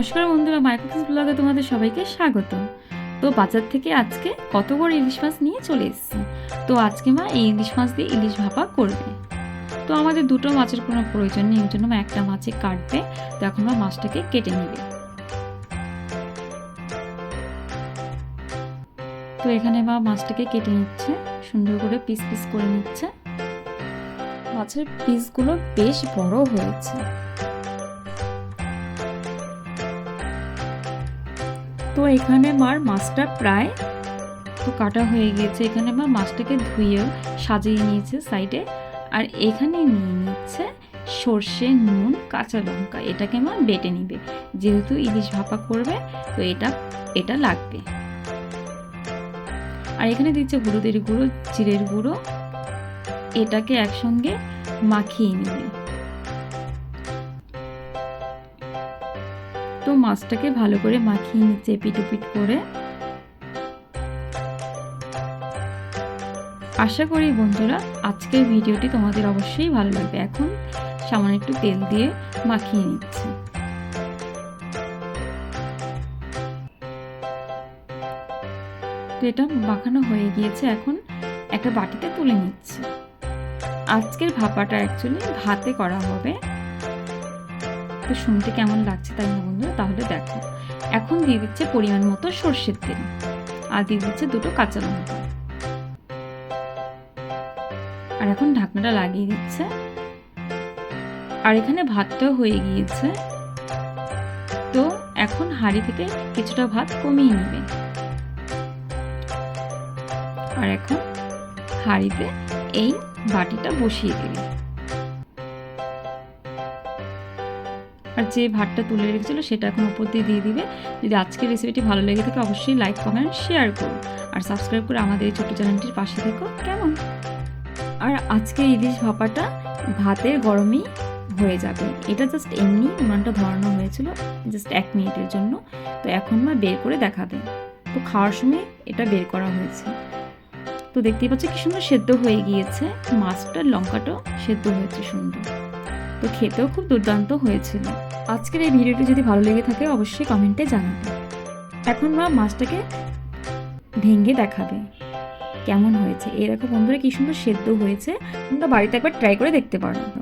নমস্কার বন্ধুরা মাইক্রোফিস ব্লগে তোমাদের সবাইকে স্বাগত তো বাজার থেকে আজকে কত বড় ইলিশ মাছ নিয়ে চলে এসেছি? তো আজকে মা এই ইলিশ মাছ দিয়ে ইলিশ ভাপা করবে। তো আমাদের দুটো মাছের কোনো প্রয়োজন নেই জন্য মা একটা মাছে কাটবে। তো এখন মা মাছটাকে কেটে নেবে। তো এখানে মা মাছটাকে কেটে নিচ্ছে, সুন্দর করে পিস পিস করে নিচ্ছে। মাছের পিসগুলো বেশ বড় হয়েছে। তো এখানে মার মাছটা প্রায় তো কাটা হয়ে গিয়েছে। এখানে মা মাছটাকে ধুয়ে সাজিয়ে নিয়েছে সাইডে। আর এখানে নিয়ে নিচ্ছে সর্ষে, নুন, কাঁচা লঙ্কা। এটাকে মা বেটে নিবে। যেহেতু ইলিশ ভাপা করবে, তো এটা এটা লাগবে। আর এখানে দিচ্ছে হলুদের গুঁড়ো, জিরের গুঁড়ো। এটাকে একসঙ্গে মাখিয়ে নেবে। তো মাছটাকে ভালো করে মাখিয়ে নিচ্ছে পিটুপিট করে। আশা করি বন্ধুরা, আজকের ভিডিওটি তোমাদের অবশ্যই ভালো লাগবে। এখন সামান্য একটু তেল দিয়ে মাখিয়ে নিচ্ছে। এটা মাখানো হয়ে গিয়েছে, এখন একটা বাটিতে তুলে নিচ্ছে। আজকের ভাপাটা অ্যাকচুয়ালি ভাতে করা হবে। তো শুনতে কেমন লাগছে তাই না বন্ধুরা, তাহলে দেখো। এখন দিয়ে দিচ্ছে পরিমাণ মতো সর্ষের তেল। আর দিয়ে দিচ্ছে দুটো কাঁচা লঙ্কা। আর এখন ঢাকনাটা লাগিয়ে দিচ্ছে। আর এখানে ভাতটাও হয়ে গিয়েছে। তো এখন হাঁড়ি থেকে কিছুটা ভাত কমিয়ে নেবে। আর এখন হাঁড়িতে এই বাটিটা বসিয়ে দেবে। আর যে ভাতটা তুলে রেখেছিল সেটা এখন উপর দিয়ে দিয়ে দিবে। যদি আজকের রেসিপিটি ভালো লেগে থাকে, অবশ্যই লাইক কমেন্ট শেয়ার করো। আর সাবস্ক্রাইব করে আমাদের এই ছোট্ট চ্যানেলটির পাশে থেকো। কেমন? আর আজকে ইলিশ ভাপাটা ভাতের গরমেই হয়ে যাবে। এটা জাস্ট এমনি উনানটা ধরানো হয়েছিল জাস্ট এক মিনিটের জন্য। তো এখন মা বের করে দেখাবে। তো খাওয়ার সময় এটা বের করা হয়েছে। তো দেখতেই পাচ্ছ কি সুন্দর সেদ্ধ হয়ে গিয়েছে। মাছটার লঙ্কাটাও সেদ্ধ হয়েছে সুন্দর। তো খেতেও খুব দুর্দান্ত হয়েছিল। আজকের এই ভিডিওটি যদি ভালো লেগে থাকে, অবশ্যই কমেন্টে জানাবে। এখন মা মাছটাকে ভেঙে দেখাবে। কেমন হয়েছে? এরকম বন্ধুরা, কি সুন্দর সেদ্ধ হয়েছে। তোমরা বাড়িতে একবার ট্রাই করে দেখতে পারো।